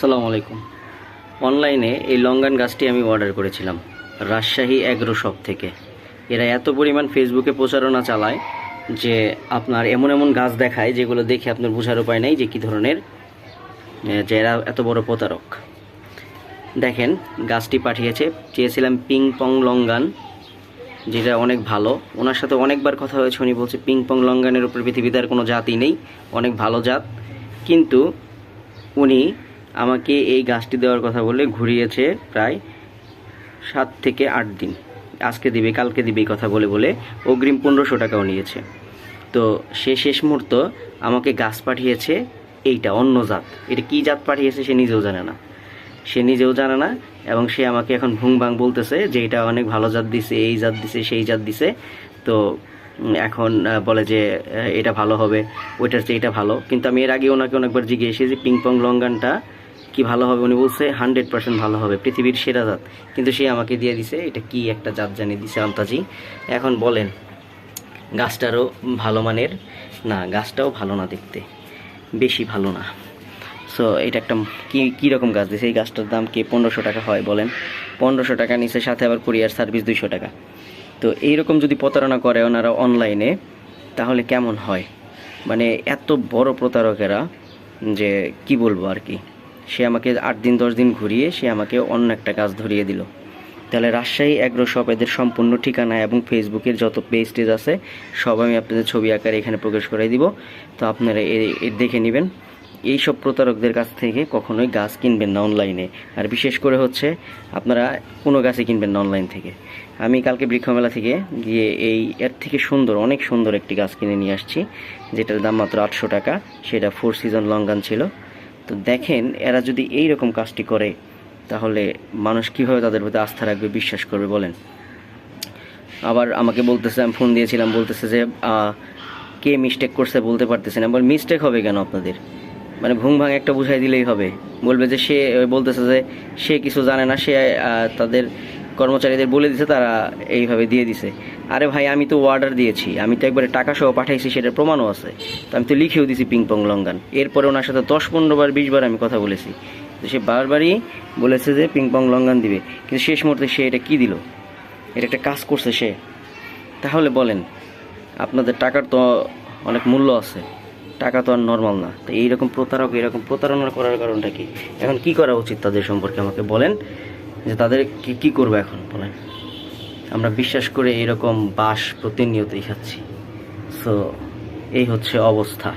আসসালামু আলাইকুম। অনলাইনে এই লঙ্গান গাছটি আমি অর্ডার করেছিলাম, রাজশাহী অ্যাগ্রো শপ থেকে। এরা এত পরিমাণ ফেসবুকে প্রচারণা চালায় যে আপনার এমন এমন গাছ দেখায় যেগুলো দেখে আপনার বোঝার উপায় নেই যে কী ধরনের যে এরা এত বড় প্রতারক। দেখেন, গাছটি পাঠিয়েছে, চেয়েছিলাম পিং পং লঙ্গান, যেটা অনেক ভালো। ওনার সাথে অনেকবার কথা হয়েছে, উনি বলছে, পিং পং লঙ্গানের উপর পৃথিবীতে আর কোনো জাতই নেই, অনেক ভালো জাত। কিন্তু উনি আমাকে এই গাছটি দেওয়ার কথা বলে ঘুরিয়েছে প্রায় সাত থেকে আট দিন। আজকে দিবে, কালকে দিবে এই কথা বলে বলে অগ্রিম পনেরোশো টাকাও নিয়েছে। তো সে শেষ মুহূর্ত আমাকে গাছ পাঠিয়েছে এইটা, অন্য জাত। এটা কী জাত পাঠিয়েছে সে নিজেও জানে না। সে নিজেও জানে না এবং সে আমাকে এখন ভুং ভাং বলতেছে যে এটা অনেক ভালো জাত দিছে, এই জাত দিছে, সেই জাত দিছে। তো এখন বলে যে এটা ভালো হবে, ওইটার চেয়ে এটা ভালো। কিন্তু আমি এর আগে ওনাকে অনেকবার জিজ্ঞেসি যে পিং পং লঙ্গানটা কি ভালো হবে? উনি বলছে, হান্ড্রেড পার্সেন্ট ভালো হবে, পৃথিবীর সেরা জাত। কিন্তু সে আমাকে দিয়ে দিছে, এটা কি একটা জাত জানিয়ে দিছে আন্তাজি এখন বলেন, গাছটারও ভালো মানের? না, গাছটাও ভালো না দেখতে, বেশি ভালো না। সো এটা একটা কি কীরকম গাছ দিয়েছে এই গাছটার দাম কি পনেরোশো টাকা হয়, বলেন? পনেরোশো টাকা নিচে, সাথে আবার কুরিয়ার সার্ভিস দুইশো টাকা। তো এইরকম যদি প্রতারণা করে ওনারা অনলাইনে তাহলে কেমন হয়? মানে এত বড় প্রতারকেরা যে কি বলব আর কি? সে আমাকে আট দিন, দশ দিন ঘুরিয়ে সে আমাকে অন্য একটা কাজ ধরিয়ে দিল। তাহলে রাজশাহী অ্যাগ্রো শপ এদের সম্পূর্ণ ঠিকানা এবং ফেসবুকের যত পেজ টেজ আছে, সব আমি আপনাদের ছবি আকারে এখানে প্রকাশ করে দিব। তো আপনারা এ- দেখে নেবেন। এইসব প্রতারকদের কাছ থেকে কখনোই গাছ কিনবেন না অনলাইনে। আর বিশেষ করে হচ্ছে, আপনারা কোনো গাছই কিনবেন না অনলাইন থেকে। আমি কালকে বৃক্ষমেলা থেকে গিয়ে এই এর থেকে সুন্দর, অনেক সুন্দর একটি গাছ কিনে নিয়ে আসছি, যেটার দাম মাত্র আটশো টাকা। সেটা ফোর সিজন লঙ্গান ছিল। তো দেখেন, এরা যদি এই রকম কাজটি করে, তাহলে মানুষ কীভাবে তাদের প্রতি আস্থা রাখবে, বিশ্বাস করবে বলেন। আবার আমাকে বলতেছে, আমি ফোন দিয়েছিলাম, বলতেছে যে কে মিস্টেক করছে বলতে পারতেছে না। বল মিস্টেক হবে কেন আপনাদের? মানে ভুং ভাং একটা বুঝাই দিলেই হবে। বলবে যে সে বলতেছে যে সে কিছু জানে না, সে তাদের কর্মচারীদের বলে দিছে, তারা এইভাবে দিয়ে দিছে। আরে ভাই, আমি তো অর্ডার দিয়েছি। আমি তো একবারে টাকা সহ পাঠাইছি, সেটার প্রমাণও আছে। তো আমি তো লিখেও দিছি পিং পং লঙ্গান এরপরে ওনার সাথে দশ পনেরো বার, বিশ বার আমি কথা বলেছি। তো সে বারবারই বলেছে যে পিং পং লঙ্গান দিবে। কিন্তু শেষ মুহূর্তে সে এটা কি দিল? এটা একটা কাজ করছে সে। তাহলে বলেন, আপনাদের টাকার তো অনেক মূল্য আছে। টাকা তো আর নর্মাল না। তো এইরকম প্রতারক এরকম প্রতারণা করার কারণটা কি? এখন কি করা উচিত তাদের সম্পর্কে আমাকে বলেন, যে তাদের কি কি করব এখন বলেন। আমরা বিশ্বাস করে এরকম বাস প্রতিনিয়তই খাচ্ছি। সো এই হচ্ছে অবস্থা।